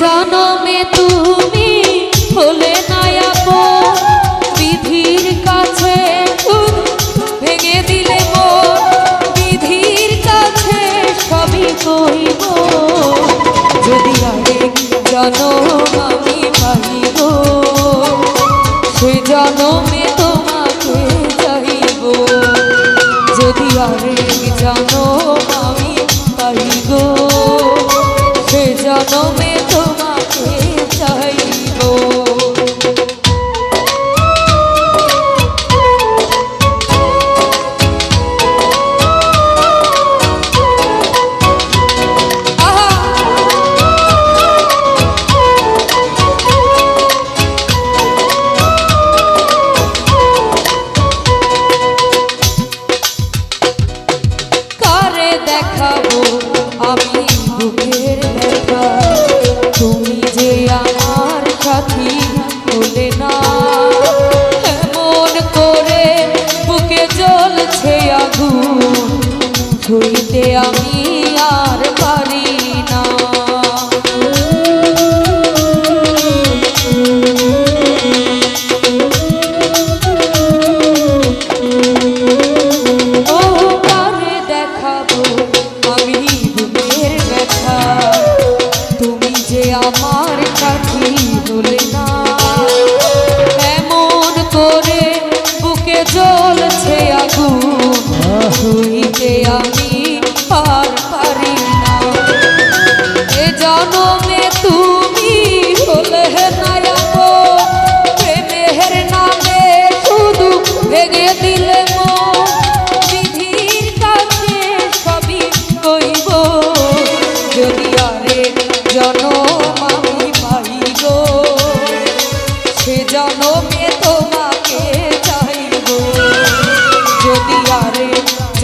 জনমে তুমি হলে নায়াব বিধির কাছে ভেঙে দিলে বিধির কাছে সবই কইব। যদি আরেক জনম আমি পাইব, সে জনমে তোমাকে চাইব। যদি আরেক জানো ছুঁইতে আমি আর পারি না। দেখাবো আমি বুকের ব্যথা। তুমি যে আমার কাছে হলে না এমন করে বুকে জ্বলছে আগুন।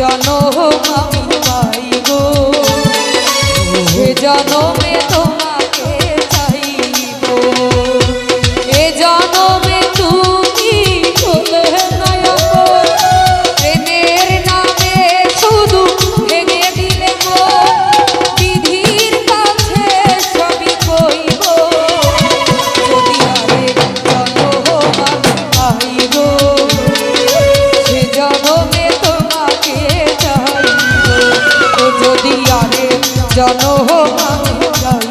जानो हो माई में तो मा... জানো আমি জানো।